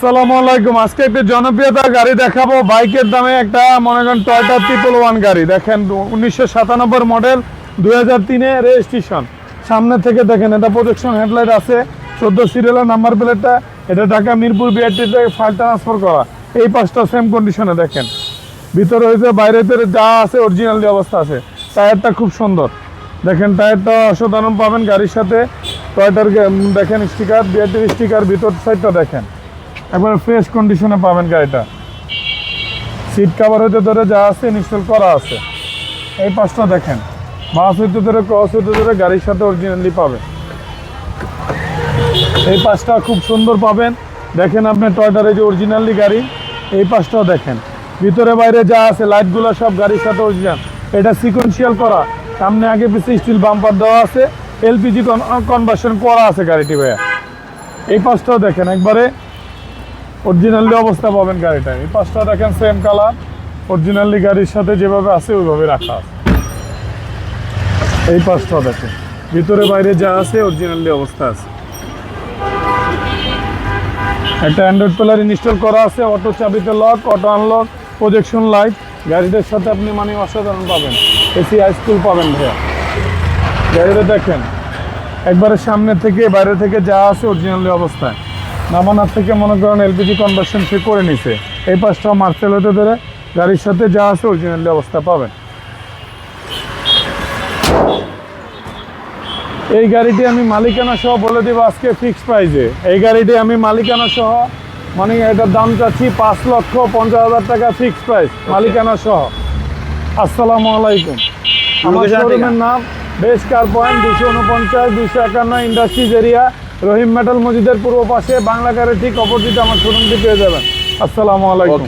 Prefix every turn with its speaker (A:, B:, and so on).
A: আসসালামু আলাইকুম। আজকে একটা জনপ্রিয়তা গাড়ি দেখাবো। বাইকের দামে একটা, মনে করেন টয়টা ট্রিপল ওয়ান গাড়ি। দেখেন, উনিশশো সাতানব্বই মডেল দুই হাজার তিনে রেজিস্ট্রেশন সামনে থেকে দেখেন, এটা প্রোটেকশন হেডলাইট আছে। চোদ্দ সিরিয়ালের নাম্বার প্লেটটা এটা ঢাকা মিরপুর বিআরটি থেকে ফাইল ট্রান্সফার করা। এই পাঁচটা সেম কন্ডিশনে দেখেন। ভিতরে হয়েছে, বাইরে ভিতরে যা আছে অরিজিনালি অবস্থা আছে। টায়ারটা খুব সুন্দর। দেখেন, টায়ারটা অসাধারণ পাবেন গাড়ির সাথে। টয়টার দেখেন স্টিকার বিআরটির স্টিকার ভিতর সাইডটা দেখেন। একবার ফ্রেশ কন্ডিশনে পাবেন গাড়িটা। সিট কাভার হইতে ধরে যা আছে ইনস্টল করা আছে। এই পাঁচটা দেখেন বাস হইতে ধরে ক্রস হইতে ধরে গাড়ির সাথে অরিজিনালি পাবেন। এই পাঁচটা খুব সুন্দর পাবেন। দেখেন আপনি টয়টার এই যে অরিজিনালি গাড়ি, এই পাঁচটাও দেখেন। ভিতরে বাইরে যা আছে লাইটগুলো সব গাড়ির সাথে অরিজিনাল এটা সিকোয়েন্সিয়াল করা। সামনে আগে পিছিয়ে স্টিল বাম্পার দেওয়া আছে। এলপিজি কনভার্সন করা আছে গাড়িটি ভাইয়া। এই পাঁচটাও দেখেন, একবারে অরিজিনালি অবস্থা পাবেন গাড়িটা। এই পাঁচটা দেখেন সেম কালার অরিজিনালি গাড়ির সাথে যেভাবে আছে, ওইভাবে রাখা আছে। এই পাঁচটা দেখেন। ভিতরে বাইরে যা আছে, অরিজিনালি অবস্থা আছে। একটা অ্যান্ড্রয়েড প্লেয়ার ইনস্টল করা আছে auto চাবিতে lock auto unlock projection light গাড়িটার সাথে আপনি মানে অসাধারণ পাবেন। এসি হাইস্কুল পাবেন ভাইয়া। গাড়িটা দেখেন। একবারে সামনে থেকে, বাইরে থেকে যা আছে, অরিজিনালি অবস্থায়। নামানার থেকে মনে করেন এলপিজি কনভার্সন সে করে নিছে। এই পাঁচটা মার্সেল হতে ধরে গাড়ির সাথে যা আছে অরিজিনালি অবস্থা পাবেন। এই গাড়িটি আমি মালিকানা সহ বলে দিব আজকে ফিক্সড প্রাইজে এই গাড়িটি আমি মালিকানা সহ মানে এটার দাম চাচ্ছি পাঁচ লক্ষ পঞ্চাশ হাজার টাকা ফিক্সড প্রাইস মালিকানা সহ। আসসালামু আলাইকুম। আমার শোরুমের নাম বেশ কার পয়েন্ট দুশো উনপঞ্চাশ দুশো একান্ন ইন্ডাস্ট্রিজ এরিয়া রহিম মেটাল মসজিদের পূর্ব পাশে বাংলা কারের ঠিক অপোজিট আমার শোরুমটি পেয়ে যাবেন। আসসালামু আলাইকুম।